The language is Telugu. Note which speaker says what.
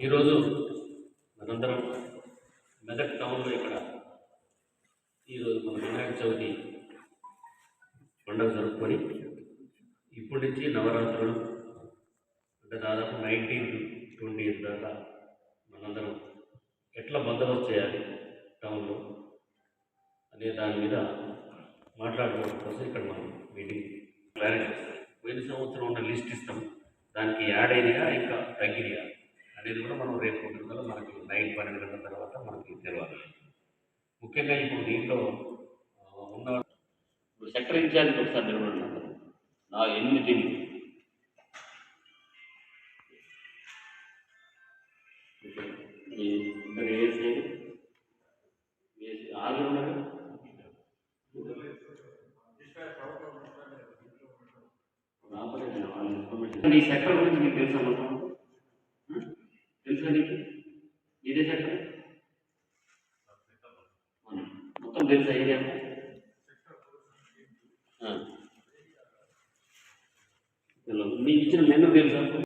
Speaker 1: ఈరోజు మనందరం మెదక్ టౌన్లో ఇక్కడ ఈరోజు మన వినాయక చవితి పండుగ జరుపుకొని ఇప్పటి నుంచి నవరాత్రులు అంటే దాదాపు నైన్టీన్త్ ట్వంటీ దాకా మనందరం ఎట్లా బందోబస్తు చేయాలి టౌన్లో అనే దాని మీద మాట్లాడుకోవడం కోసం ఇక్కడ మనం మీటింగ్ క్లారిటీ పోయిన సంవత్సరం ఉన్న లిస్ట్ ఇస్తాం. దానికి యాడ్ అయినాయా ఇంకా తగ్గినాయా? అనేది కూడా మనం రేపు పొద్దున మనకి నైట్ పన్నెండు గంటల తర్వాత మనకి తెలియాలి ముఖ్యంగా ఇప్పుడు దీంట్లో ఉన్న ఇప్పుడు సెక్టర్ ఇన్ఛార్జ్కి ఒకసారి నిలబడినారు నా ఎనిమిది ఈ ఇద్దరు ఏఎస్ఐ ఏఎస్ఐ ఆరుగురు ఉన్నారు? ఈ సెక్టర్ గురించి మీకు తెలుసు అనుకుంటున్నాను తెలుసా నీకు ఇదే సెక్టర్ మొత్తం తెలుసా ఏరియా మీకు ఇచ్చిన మెనూ తెలుసా